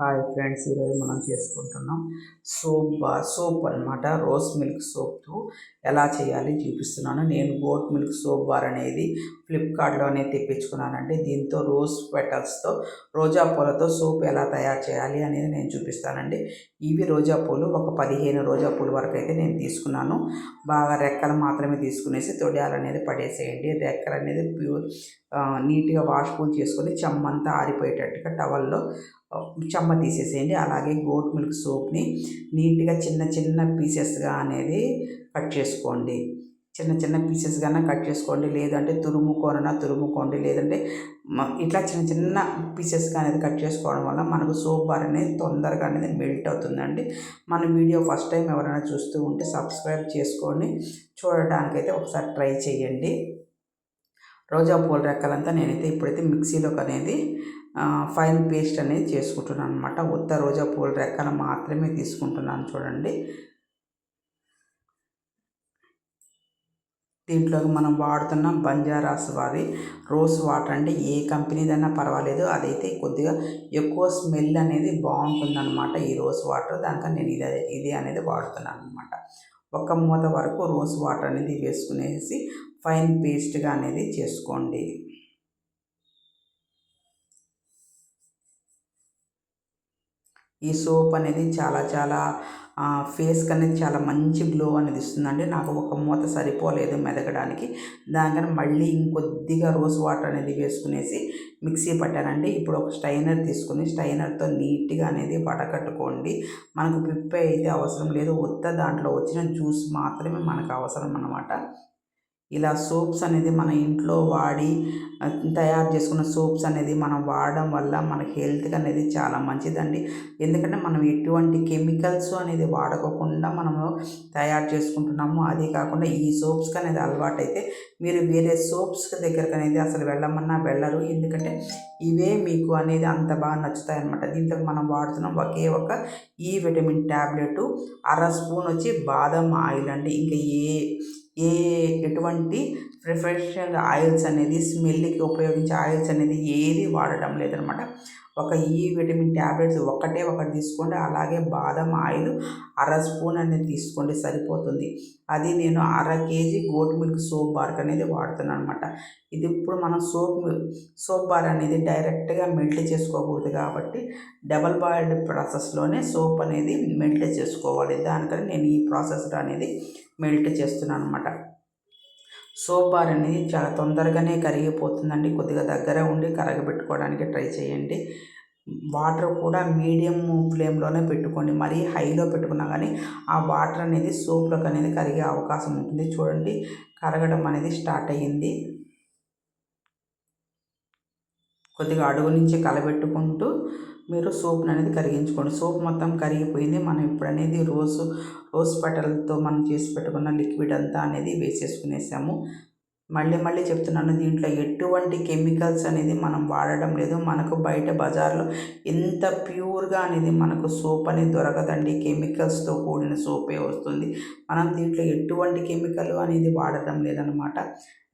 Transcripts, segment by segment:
Hi friends ఈరోజు మనం చేసుకుంటున్నాం సోప్ బార్ సోప్ అనమాట రోజ్ మిల్క్ సోప్తో ఎలా చేయాలి చూపిస్తున్నాను. నేను గోట్ మిల్క్ సోప్ బార్ అనేది ఫ్లిప్కార్ట్లోనే తెప్పించుకున్నానండి. దీంతో రోజ్ పెటల్స్తో రోజా పూలతో సోప్ ఎలా తయారు చేయాలి అనేది నేను చూపిస్తానండి. ఇవి రోజా పూలు ఒక పదిహేను రోజా పూల వరకు అయితే నేను తీసుకున్నాను. బాగా రెక్కలు మాత్రమే తీసుకునేసి తొడియాలు అనేది పడేసేయండి. రెక్కలు అనేది ప్యూర్ నీట్గా వాష్ పూల్ చేసుకొని చెమ్మంతా ఆరిపోయేటట్టుగా టవల్లో చెమ్మ తీసేసేయండి. అలాగే గోట్ మిల్క్ సోప్ని నీట్గా చిన్న చిన్న పీసెస్గా అనేది కట్ చేసుకోండి. చిన్న చిన్న పీసెస్గానే కట్ చేసుకోండి. లేదంటే తురుముకోనన్నా తురుముకోండి. లేదంటే ఇట్లా చిన్న చిన్న పీసెస్గా అనేది కట్ చేసుకోవడం వల్ల మనకు సోప్ బార్ అనేది తొందరగా అనేది మెల్ట్ అవుతుందండి. మన వీడియో ఫస్ట్ టైం ఎవరైనా చూస్తూ ఉంటే సబ్స్క్రైబ్ చేసుకొని చూడడానికైతే ఒకసారి ట్రై చేయండి. రోజా పూల రెక్కలంతా నేనైతే ఇప్పుడైతే మిక్సీలోకి అనేది ఫైన్ పేస్ట్ అనేది చేసుకుంటున్నాను అనమాట ఉత్త రోజా పూల రెక్కలు మాత్రమే తీసుకుంటున్నాను చూడండి. దీంట్లోకి మనం వాడుతున్న బంజారాస్ వారి రోజ్ వాటర్ అంటే ఏ కంపెనీదైనా పర్వాలేదు. అదైతే కొద్దిగా ఎక్కువ స్మెల్ అనేది బాగుంటుందన్నమాట ఈ రోజ్ వాటర్. దానికని నేను ఇదే ఇది అనేది వాడుతున్నాను అనమాట ఒక మూత వరకు రోజ్ వాటర్ అనేది వేసుకునేసి ఫైన్ పేస్ట్గా అనేది చేసుకోండి. ఈ సోప్ అనేది చాలా చాలా ఫేస్కి అనేది చాలా మంచి గ్లో అనేది ఇస్తుందండి నాకు ఒక మూత సరిపోలేదు మెదగడానికి. దానికన్నా మళ్ళీ ఇంకొద్దిగా రోజ్ వాటర్ అనేది వేసుకునేసి మిక్సీ పట్టానండి. ఇప్పుడు ఒక స్టైనర్ తీసుకుని స్టైనర్తో నీట్గా అనేది వడకట్టుకోండి. మనకు పిప్పే అయితే అవసరం లేదు. ఉత్త దాంట్లో వచ్చిన జ్యూస్ మాత్రమే మనకు అవసరం అన్నమాట. ఇలా సోప్స్ అనేది మన ఇంట్లో వాడి తయారు చేసుకున్న సోప్స్ అనేది మనం వాడడం వల్ల మన హెల్త్కి అనేది చాలా మంచిదండి. ఎందుకంటే మనం ఎటువంటి కెమికల్స్ అనేది వాడకోకుండా మనము తయారు చేసుకుంటున్నాము. అదే కాకుండా ఈ సోప్స్కి అనేది అలవాటైతే మీరు వేరే సోప్స్ దగ్గరకు అనేది అసలు వెళ్ళమన్నా వెళ్ళరు. ఎందుకంటే ఇవే మీకు అనేది అంత బాగా నచ్చుతాయి అనమాట దీంట్లో మనం వాడుతున్నాం ఒకే ఒక ఈ విటమిన్ ట్యాబ్లెట్ అర స్పూన్ వచ్చి బాదం ఆయిల్ అండి. ఇంకా ఏ ఏ ఎటువంటి ప్రిఫెషనల్ ఆయిల్స్ అనేది స్మెల్కి ఉపయోగించే ఆయిల్స్ అనేది ఏది వాడటం లేదనమాట. ఒక ఈ విటమిన్ ట్యాబ్లెట్స్ ఒక్కటే ఒకటి తీసుకోండి. అలాగే బాదం ఆయిల్ అర స్పూన్ అనేది తీసుకోండి. సరిపోతుంది. అది నేను అర KG goat milk soap BARC అనేది వాడుతున్నాను అనమాట ఇది ఇప్పుడు మనం సోప్ సోప్ బార్ అనేది డైరెక్ట్గా మెల్ట్ చేసుకోకూడదు కాబట్టి డబల్ బాయిల్డ్ ప్రాసెస్లోనే సోప్ అనేది మెల్ట్ చేసుకోవాలి. దానికని నేను ఈ ప్రాసెస్ అనేది మెల్ట్ చేస్తున్నాను అనమాట సోప్ బార్ అనేది చాలా తొందరగానే కరిగిపోతుందండి. కొద్దిగా దగ్గర ఉండి కరగబెట్టుకోవడానికి ట్రై చేయండి. వాటర్ కూడా మీడియం ఫ్లేమ్లోనే పెట్టుకోండి. మరీ హైలో పెట్టుకున్నా కానీ ఆ వాటర్ అనేది సోప్లోకి అనేది కరిగే అవకాశం ఉంటుంది. చూడండి కరగడం అనేది స్టార్ట్ అయ్యింది. కొద్దిగా అడుగు నుంచి కలబెట్టుకుంటూ మీరు సోప్ని అనేది కరిగించుకోండి. సోప్ మొత్తం కరిగిపోయింది. మనం ఇప్పుడు అనేది రోజు రోజ్ పెటల్తో మనం చేసి పెట్టుకున్న లిక్విడ్ అంతా అనేది వేసేసుకునేసాము. మళ్ళీ మళ్ళీ చెప్తున్నాను దీంట్లో ఎటువంటి కెమికల్స్ అనేది మనం వాడడం లేదు. మనకు బయట బజార్లో ఎంత ప్యూర్గా అనేది మనకు సోప్ అనేది దొరకదండి. కెమికల్స్తో కూడిన సోపే వస్తుంది. మనం దీంట్లో ఎటువంటి కెమికల్ అనేది వాడడం లేదనమాట.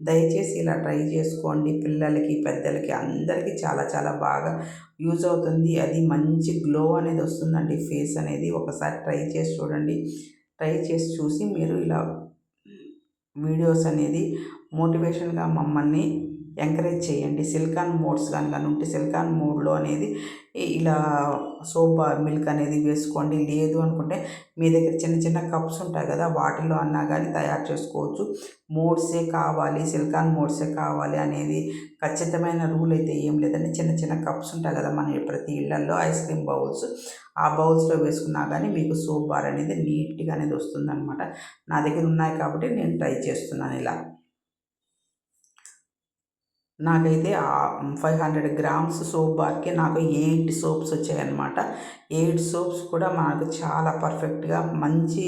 దయచేసి ఇలా ట్రై చేసుకోండి. పిల్లలకి పెద్దలకి అందరికీ చాలా చాలా బాగా యూజ్ అవుతుంది. అది మంచి గ్లో అనేది వస్తుందండి. ఫేస్ అనేది ఒకసారి ట్రై చేసి చూడండి. ట్రై చేసి చూసి మీరు ఇలా వీడియోస్ అనేది మోటివేషన్గా మమ్మల్ని ఎంకరేజ్ చేయండి. సిలికాన్ మోడ్స్ కానీ కానీ ఉంటే సిలికాన్ మోడ్లో అనేది ఇలా సోప్ మిల్క్ అనేది వేసుకోండి. లేదు అనుకుంటే మీ దగ్గర చిన్న చిన్న కప్స్ ఉంటాయి కదా వాటిలో అన్నా కానీ తయారు చేసుకోవచ్చు. మోడ్సే కావాలి సిలికాన్ మోడ్సే కావాలి అనేది ఖచ్చితమైన రూల్ అయితే ఏం లేదండి. చిన్న చిన్న కప్స్ ఉంటాయి కదా మన ప్రతి ఇళ్ళలో ఐస్ క్రీమ్ బౌల్స్. ఆ బౌల్స్లో వేసుకున్నా కానీ మీకు సోప్ బార్ అనేది నీట్గా అనేది వస్తుందన్నమాట. నా దగ్గర ఉన్నాయి కాబట్టి నేను ట్రై చేస్తున్నాను ఇలా. నాకైతే ఫైవ్ హండ్రెడ్ గ్రామ్స్ సోప్ బార్కి నాకు ఎయిట్ సోప్స్ వచ్చాయన్నమాట. ఎయిట్ సోప్స్ కూడా మనకు చాలా పర్ఫెక్ట్గా మంచి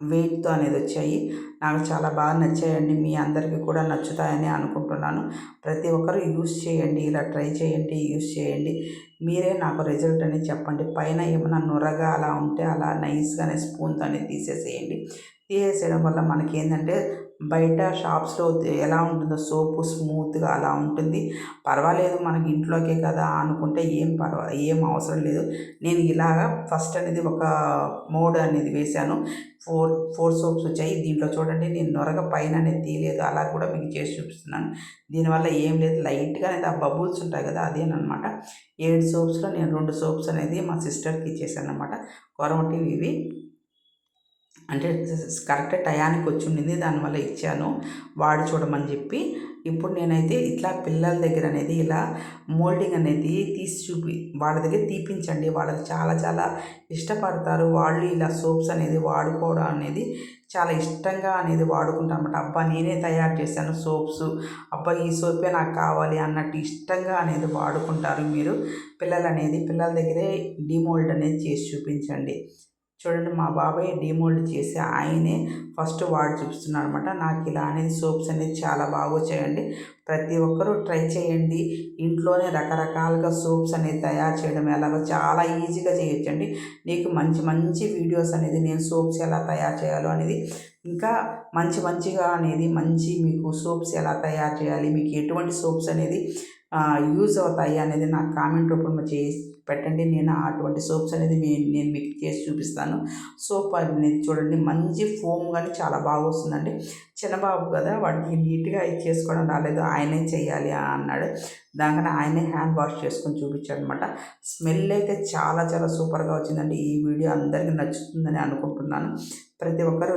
వెయిట్తో అనేది వచ్చాయి. నాకు చాలా బాగా నచ్చాయండి. మీ అందరికీ కూడా నచ్చుతాయని అనుకుంటున్నాను. ప్రతి ఒక్కరు యూస్ చేయండి. ఇలా ట్రై చేయండి యూస్ చేయండి. మీరే నాకు రిజల్ట్ అనేది చెప్పండి. పైన ఏమైనా నొరగా అలా ఉంటే అలా నైస్గానే స్పూన్తో అనేది తీసేసేయండి తీసేయడం వల్ల మనకి ఏంటంటే బయట షాప్స్లో ఎలా ఉంటుందో సోపు స్మూత్గా అలా ఉంటుంది. పర్వాలేదు మనకి ఇంట్లోకే కదా అనుకుంటే ఏం పర్వా ఏం అవసరం లేదు. నేను ఇలాగా ఫస్ట్ అనేది ఒక మోడ్ అనేది వేశాను. ఫోర్ ఫోర్ సోప్స్ వచ్చాయి. దీంట్లో చూడండి నేను నొరగ పైన అనేది తీయలేదు. అలా కూడా మీకు చేసి చూపిస్తున్నాను. దీనివల్ల ఏం లేదు. లైట్గా అనేది ఆ బబుల్స్ ఉంటాయి కదా అదేనమాట ఏడు సోప్స్లో నేను రెండు సోప్స్ అనేది మా సిస్టర్కి ఇచ్చేసాను అనమాట కొరమటివి ఇవి అంటే కరెక్ట్ టయానికి వచ్చి ఉండింది దానివల్ల ఇచ్చాను వాడి చూడమని చెప్పి. ఇప్పుడు నేనైతే ఇట్లా పిల్లల దగ్గర అనేది ఇలా మోల్డింగ్ అనేది తీసి చూపి వాళ్ళ దగ్గర తీపించండి వాళ్ళకి చాలా చాలా ఇష్టపడతారు. వాళ్ళు ఇలా సోప్స్ అనేది వాడుకోవడం అనేది చాలా ఇష్టంగా అనేది వాడుకుంటారు అనమాట అబ్బా నేనే తయారు చేశాను సోప్స్ అబ్బా ఈ సోపే నాకు కావాలి అన్నట్టు ఇష్టంగా అనేది వాడుకుంటారు మీరు. పిల్లలు అనేది పిల్లల దగ్గరే డిమోల్డ్ అనేది చేసి చూపించండి. చూడండి మా బాబాయ్ డిమోల్డ్ చేసి ఆయనే ఫస్ట్ వాడు చూపిస్తున్నాడు అనమాట నాకు ఇలా అనేది సోప్స్ అనేది చాలా బాగా వచ్చాయండి. ప్రతి ఒక్కరూ ట్రై చేయండి. ఇంట్లోనే రకరకాలుగా సోప్స్ అనేది తయారు చేయడం ఎలాగో చాలా ఈజీగా చేయొచ్చండి. నీకు మంచి మంచి వీడియోస్ అనేది నేను సోప్స్ ఎలా తయారు చేయాలో అనేది ఇంకా మంచి మంచిగా అనేది మంచి మీకు సోప్స్ ఎలా తయారు చేయాలి మీకు ఎటువంటి సోప్స్ అనేది యూజ్ అవుతాయి అనేది నాకు కామెంట్ రూపంలో చేసి పెట్టండి. నేను అటువంటి సోప్స్ అనేది నేను మీకు చేసి చూపిస్తాను. సోప్ అనేది చూడండి మంచి ఫోమ్ కానీ చాలా బాగా వస్తుందండి. చిన్నబాబు కదా వాడికి నీట్గా ఇది చేసుకోవడం రాలేదు ఆయనే చేయాలి అన్నాడు. దానికన్నా ఆయనే హ్యాండ్ వాష్ చేసుకొని చూపించాడు అనమాట స్మెల్ అయితే చాలా చాలా సూపర్గా వచ్చిందండి. ఈ వీడియో అందరికీ నచ్చుతుందని అనుకుంటున్నాను. ప్రతి ఒక్కరు